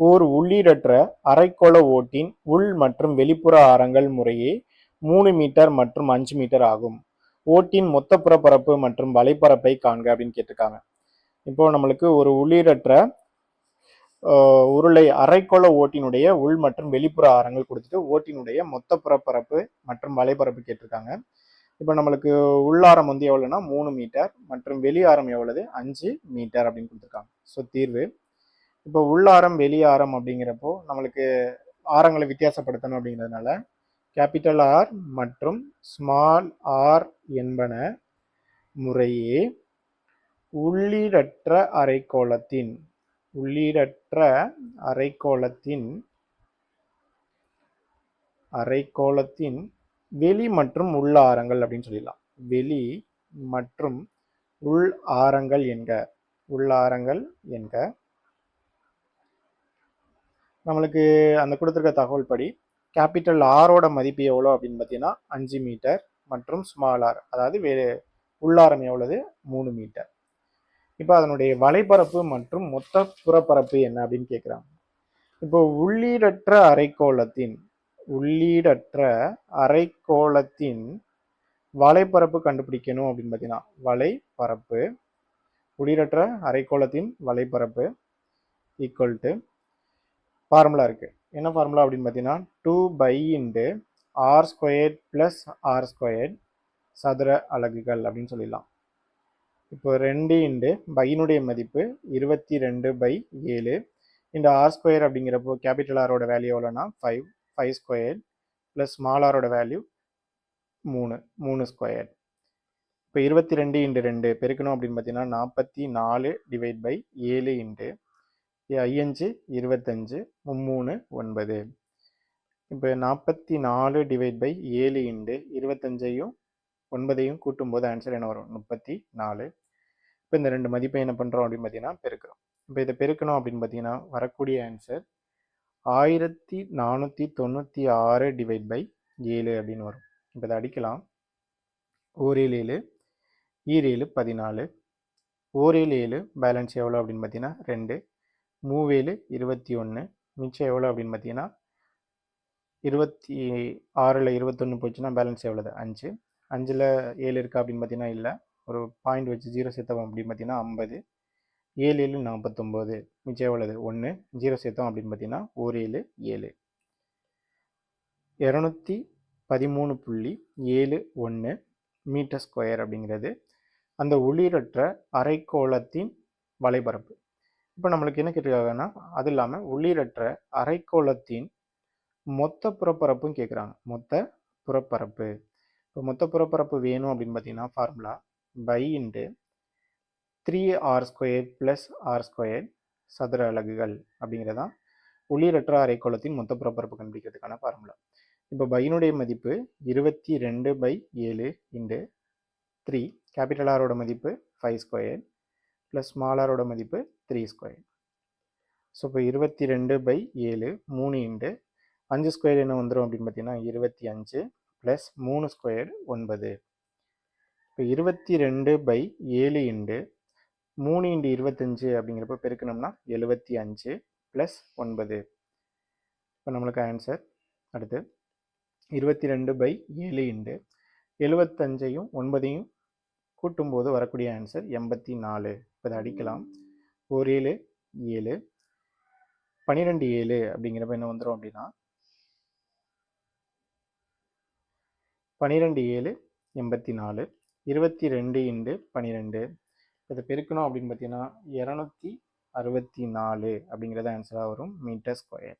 ஓர் உள்ளீடற்ற அரைக்கோள ஓட்டின் உள் மற்றும் வெளிப்புற ஆரங்கள் முறையே மூணு மீட்டர் மற்றும் அஞ்சு மீட்டர் ஆகும். ஓட்டின் மொத்த புறப்பரப்பு மற்றும் வலைப்பரப்பை காண்க அப்படின்னு கேட்டிருக்காங்க. இப்போ நம்மளுக்கு ஒரு உள்ளீடற்ற உருளை அரைக்கோள ஓட்டினுடைய உள் மற்றும் வெளிப்புற ஆரங்கள் கொடுத்துட்டு ஓட்டினுடைய மொத்த புறப்பரப்பு மற்றும் வலைப்பரப்பு கேட்டிருக்காங்க. இப்போ நம்மளுக்கு உள்ளாரம் வந்து எவ்வளோன்னா மூணு மீட்டர் மற்றும் வெளியாரம் எவ்வளவு? அஞ்சு மீட்டர் அப்படின்னு கொடுத்துருக்காங்க. ஸோ தீர்வு இப்போ உள்ளாரம் வெளியாரம் அப்படிங்கிறப்போ நம்மளுக்கு ஆரங்களை வித்தியாசப்படுத்தணும் அப்படிங்கிறதுனால கேபிட்டல் ஆர் மற்றும் ஸ்மால் ஆர் என்பன முறையே உள்ளீடற்ற அரைக்கோளத்தின் உள்ளீடற்ற அரைக்கோளத்தின் அரைக்கோளத்தின் வெளி மற்றும் உள் ஆரங்கள் அப்படின்னு சொல்லிடலாம். வெளி மற்றும் உள் ஆரங்கள் என்க உள்ளாரங்கள் என்க. நம்மளுக்கு அந்த கொடுத்துருக்க தகவல் படி கேபிட்டல் ஆரோட மதிப்பு எவ்வளோ அப்படின்னு பார்த்தீங்கன்னா அஞ்சு மீட்டர் மற்றும் ஸ்மால் ஆர் அதாவது வே உள்ளாரம் எவ்வளவு? மூணு மீட்டர். இப்போ அதனுடைய வலைப்பரப்பு மற்றும் மொத்த புறப்பரப்பு என்ன அப்படின்னு கேட்குறாங்க. இப்போ உள்ளீடற்ற அரைக்கோளத்தின் உள்ளீடற்ற அரைக்கோளத்தின் வலைப்பரப்பு கண்டுபிடிக்கணும் அப்படின்னு பார்த்தீங்கன்னா வலைப்பரப்பு உள்ளீடற்ற அரைக்கோளத்தின் வலைப்பரப்பு ஈக்குவல் டு ஃபார்முலா இருக்குது என்ன ஃபார்முலா அப்படின்னு பார்த்தீங்கன்னா two pi into R square plus R square சதுர அலகுகள் அப்படின்னு சொல்லிடலாம். இப்போ ரெண்டு இன்டு பையினுடைய மதிப்பு இருபத்தி ரெண்டு பை ஏழு இந்த ஆர் ஸ்கொயர் அப்படிங்கிறப்போ கேபிட்டல் ஆரோட வேல்யூ எவ்வளோனா five five square plus small ஆரோட வேல்யூ மூணு மூணு ஸ்கொயர் இப்போ இருபத்தி ரெண்டு இன்டு ரெண்டு பெருக்கணும் அப்படின்னு பார்த்தீங்கன்னா நாற்பத்தி நாலு டிவைட் பை ஏழு இன்ட்டு ஐயஞ்சு இருபத்தஞ்சு மும்மூணு ஒன்பது. இப்போ நாற்பத்தி நாலு டிவைட் பை ஏழு இண்டு இருபத்தஞ்சையும் ஒன்பதையும் கூட்டும்போது ஆன்சர் என்ன வரும்? முப்பத்தி நாலு இப்போ இந்த ரெண்டு மதிப்பை என்ன பண்ணுறோம் அப்படின்னு பார்த்தீங்கன்னா பெருக்கிறோம். இப்போ இதை பெருக்கணும் அப்படின்னு பார்த்தீங்கன்னா வரக்கூடிய ஆன்சர் ஆயிரத்தி நானூற்றி தொண்ணூற்றி ஆறு டிவைட் பை ஏழு அப்படின்னு வரும். இப்போ இதை அடிக்கலாம். ஓரேழு ஏழு ஈரேழு பதினாலு ஓரேழு ஏழு பேலன்ஸ் எவ்வளோ அப்படின்னு பார்த்தீங்கன்னா ரெண்டு. மூவேழு இருபத்தி ஒன்று மிச்சம் எவ்வளோ அப்படின்னு பார்த்தீங்கன்னா இருபத்தி ஆறில் இருபத்தொன்று போச்சுன்னா பேலன்ஸ் எவ்வளோது அஞ்சு. அஞ்சில் ஏழு இருக்கா அப்படின்னு பார்த்தீங்கன்னா இல்லை. ஒரு பாயிண்ட் வச்சு ஜீரோ சேர்த்தோம் அப்படின்னு பார்த்தீங்கன்னா ஐம்பது. ஏழு ஏழு நாற்பத்தொம்போது. மிச்சம் எவ்வளவு? ஒன்று ஜீரோ சேர்த்தோம் அப்படின்னு பார்த்தீங்கன்னா ஒரு ஏழு ஏழு. இரநூத்தி பதிமூணு புள்ளி ஏழு ஒன்று மீட்டர் ஸ்கொயர் அப்படிங்கிறது அந்த உள்ளீரற்ற அரைக்கோளத்தின் வலைபரப்பு இப்போ நம்மளுக்கு என்ன கேட்டிருக்காங்கன்னா அது இல்லாமல் உள்ளீடற்ற அரைக்கோளத்தின் மொத்த புறப்பரப்பும் கேட்குறாங்க. மொத்த புறப்பரப்பு. இப்போ மொத்த புறப்பரப்பு வேணும் அப்படின்னு பார்த்தீங்கன்னா formula pi into three R square plus R square சதுர அலகுகள் அப்படிங்கிறதான் உள்ளீரற்ற அரைக்கோளத்தின் மொத்த புறப்பரப்பு கண்டுபிடிக்கிறதுக்கான ஃபார்முலா இப்போ பையினுடைய மதிப்பு இருபத்தி ரெண்டு பை ஏழு இன்டு த்ரீ கேபிட்டல் ஆரோட மதிப்பு ஃபைவ் ஸ்கொயர் ப்ளஸ் ஸ்மால் ஆரோட மதிப்பு த்ரீ ஸ்கொயர் ஸோ இப்போ இருபத்தி ரெண்டு பை ஏழு மூணு இண்டு அஞ்சு ஸ்கொயர் என்ன வந்துடும் அப்படின்னு பார்த்தீங்கன்னா இருபத்தி அஞ்சு ப்ளஸ் மூணு ஸ்கொயர் ஒன்பது. இப்போ இருபத்தி ரெண்டு பை ஏழு இண்டு மூணு இண்டு இருபத்தஞ்சு அப்படிங்கிறப்ப பெருக்கணும்னா எழுபத்தி அஞ்சு ப்ளஸ் ஒன்பது. இப்போ நம்மளுக்கு ஆன்சர் அடுத்து. இருபத்தி ரெண்டு பை ஏழு இண்டு எழுபத்தஞ்சையும் ஒன்பதையும் கூட்டும்போது வரக்கூடிய ஆன்சர் எண்பத்தி நாலு. இப்போ அதை அடிக்கலாம். ஒரு ஏழு ஏழு பன்னிரெண்டு ஏழு அப்படிங்கிறப்ப என்ன வந்துடும் அப்படின்னா பன்னிரெண்டு ஏழு எண்பத்தி நாலு இருபத்தி ரெண்டு இண்டு பன்னிரெண்டு. இதை பெருக்கணும் அப்படின்னு பார்த்தீங்கன்னா இரநூத்தி அறுபத்தி நாலு அப்படிங்கிறது ஆன்சராக வரும் மீட்டர் ஸ்கொயர்